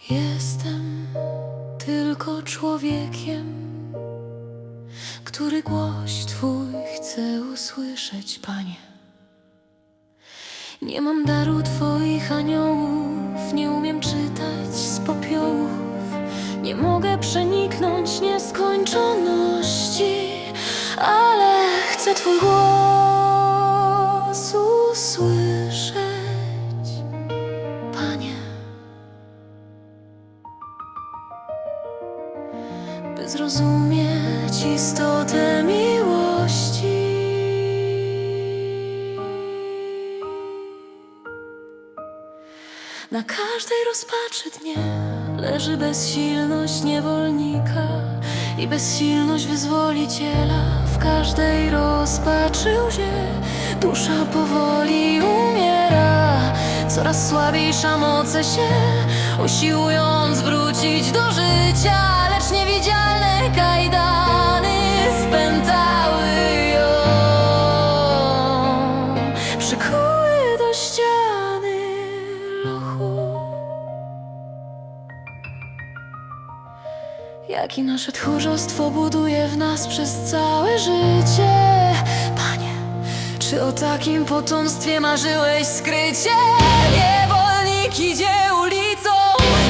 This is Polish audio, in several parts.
Jestem tylko człowiekiem, który głos Twój chce usłyszeć, Panie. Nie mam daru Twoich aniołów, nie umiem czytać z popiołów, nie mogę przeniknąć nieskończoności, ale chcę Twój głos istotę miłości. Na każdej rozpaczy dnie leży bezsilność niewolnika i bezsilność wyzwoliciela. W każdej rozpaczy łzie dusza powoli umiera. Coraz słabsza moce się usiłując wrócić do życia, lecz niewidzialne kajdany Jak i nasze tchórzostwo buduje w nas przez całe życie, Panie. Czy o takim potomstwie marzyłeś skrycie? Niewolnik idzie ulicą,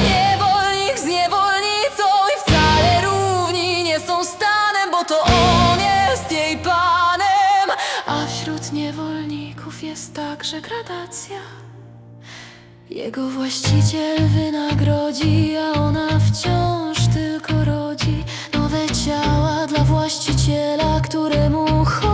niewolnik z niewolnicą i wcale równi nie są stanem, bo to on jest jej panem. A wśród niewolników jest także gradacja. Jego właściciel wynagrodzi, a ona wciąż tylko rodzi nowe ciała dla właściciela, któremu hołd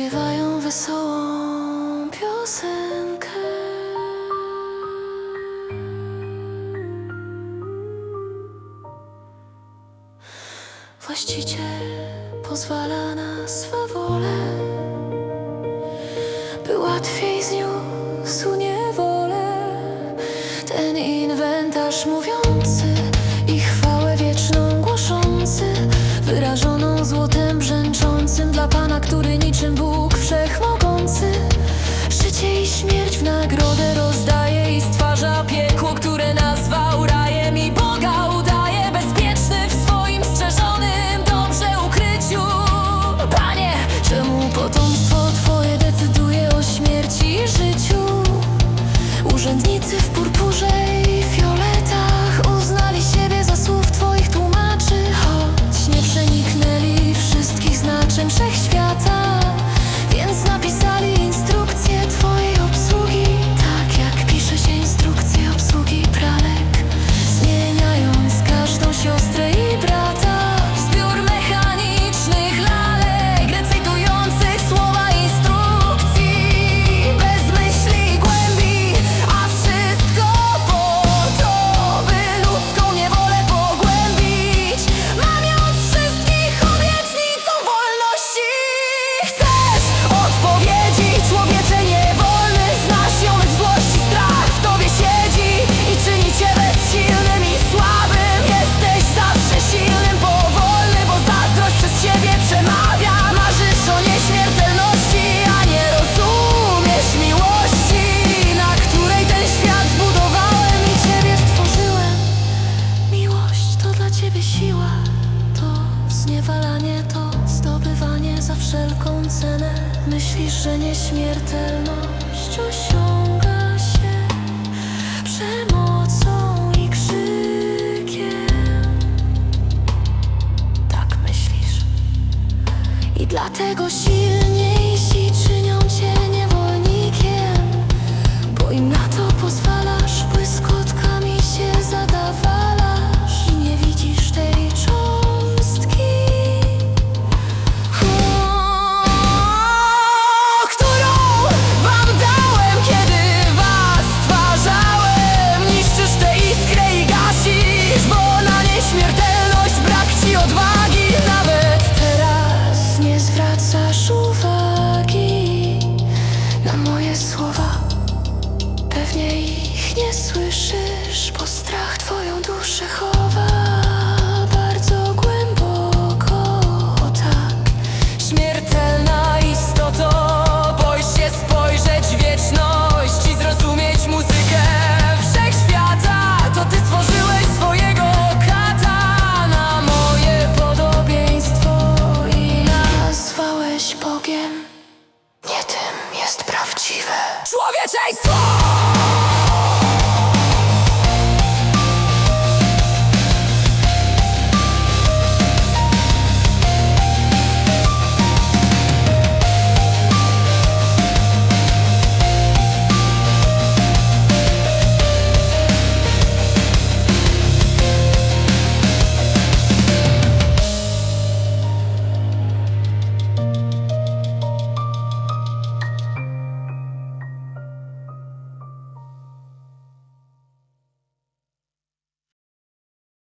Śpiewają wesołą piosenkę. Właściciel pozwala na swawolę, by łatwiej zniósł niewolę. Ten inwentarz mówiący i chwałę wieczną głoszący, wyrażoną złotem brzęczącym dla Pana, który niczym Bóg nieśmiertelność osiąga się przemocą i krzykiem. Tak myślisz. I dlatego silniejsi czynią cię niewolnikiem, bo im na to. Zwycięstwo!